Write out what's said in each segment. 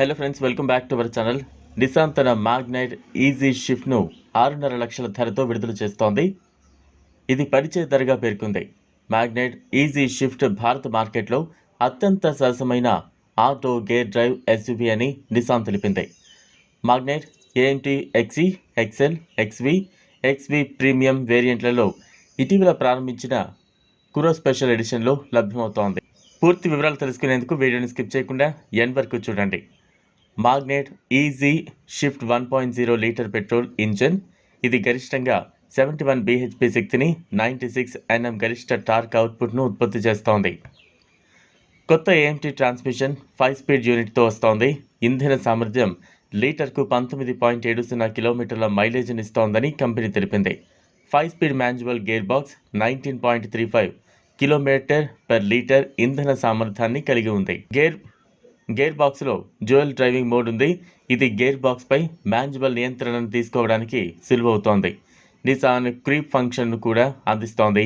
Hello friends welcome back to our channel Nissan తన Magnite easy షిఫ్ట్ను ఆరున్నర లక్షల ధరతో విడుదల చేస్తోంది. ఇది పరిచయ ధరగా పేర్కొంది. మ్యాగ్నైట్ ఈజీ షిఫ్ట్ భారత మార్కెట్లో అత్యంత సరసమైన ఆటో గేర్ డ్రైవ్ ఎస్యూవీ అని నిసాన్ తెలిపింది. Magnite AMT XE XL XV XV premium వేరియంట్లలో ఇటీవల ప్రారంభించిన కురో స్పెషల్ ఎడిషన్లో లభ్యమవుతోంది. పూర్తి వివరాలు తెలుసుకునేందుకు వీడియోని స్కిప్ చేయకుండా ఎండ్ వరకు చూడండి. Magnite easy shift one point zero litre petrol engine. ఇది గరిష్టంగా సెవెంటీ వన్ బీహెచ్పి శక్తిని నైంటీ సిక్స్ ఎన్ఎం గరిష్ట టార్క్ అవుట్పుట్ను ఉత్పత్తి చేస్తోంది. కొత్త ఏఎంటీ ట్రాన్స్మిషన్ ఫైవ్ స్పీడ్ యూనిట్తో వస్తోంది. ఇంధన సామర్థ్యం లీటర్కు పంతొమ్మిది పాయింట్ ఏడు సున్నా కిలోమీటర్ల మైలేజ్ని ఇస్తోందని కంపెనీ తెలిపింది. Five speed manual gear box nineteen point three five kilometre per litre ఇంధన సామర్థ్యాన్ని కలిగి ఉంది. గేర్ గేర్ బాక్స్లో డ్యూయల్ డ్రైవింగ్ మోడ్ ఉంది. ఇది గేర్ బాక్స్పై మాన్యువల్ నియంత్రణను తీసుకోవడానికి సులువవుతోంది నిసాన్ క్రీప్ ఫంక్షన్ను కూడా అందిస్తోంది.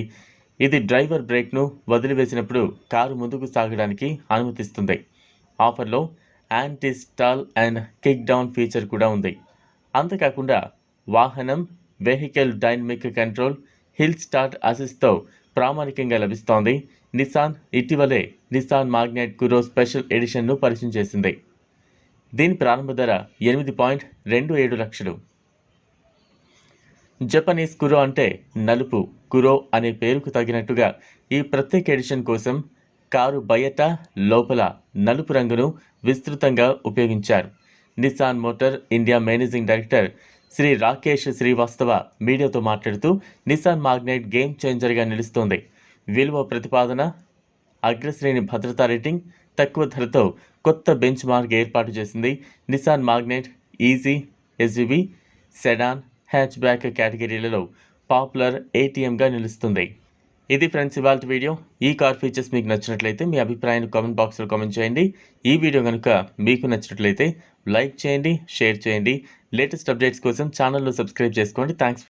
ఇది డ్రైవర్ బ్రేక్ను వదిలివేసినప్పుడు కారు ముందుకు సాగడానికి అనుమతిస్తుంది. ఆఫర్లో anti stall and kick down feature కూడా ఉంది. అంతేకాకుండా వాహనం vehicle dynamic control hill start అసిస్ట్తో ప్రామాణికంగా లభిస్తోంది. నిసాన్ ఇటీవలే నిసాన్ మాగ్నెట్ కురో స్పెషల్ ఎడిషన్ను పరిచయం చేసింది. దీని ప్రారంభ ధర ఎనిమిది పాయింట్ రెండు ఏడు లక్షలు. జపనీస్ కురో అంటే నలుపు కురో అనే పేరుకు తగినట్టుగా ఈ ప్రత్యేక ఎడిషన్ కోసం కారు బయట లోపల నలుపు రంగును విస్తృతంగా ఉపయోగించారు. Nissan Motor India managing director Shri Rakesh Srivastava మీడియాతో మాట్లాడుతూ నిసాన్ మాగ్నెట్ గేమ్ చేంజర్గా నిలుస్తోంది. విలువ ప్రతిపాదన అగ్రశ్రేణి భద్రతా రేటింగ్ తక్కువ ధరతో కొత్త బెంచ్ మార్క్ ఏర్పాటు చేసింది Nissan Magnite easy SUV sedan hatchback కేటగిరీలలో popular ఏటీఎంగా నిలుస్తుంది. ఇది ఫ్రెండ్స్ ఇవాళ వీడియో. ఈ కార్ ఫీచర్స్ మీకు నచ్చినట్లయితే మీ అభిప్రాయాన్ని కామెంట్ బాక్స్లో కామెంట్ చేయండి. ఈ వీడియో కనుక మీకు నచ్చినట్లయితే లైక్ చేయండి షేర్ చేయండి. లేటెస్ట్ అప్డేట్స్ కోసం ఛానల్లో సబ్స్క్రైబ్ చేసుకోండి. థ్యాంక్స్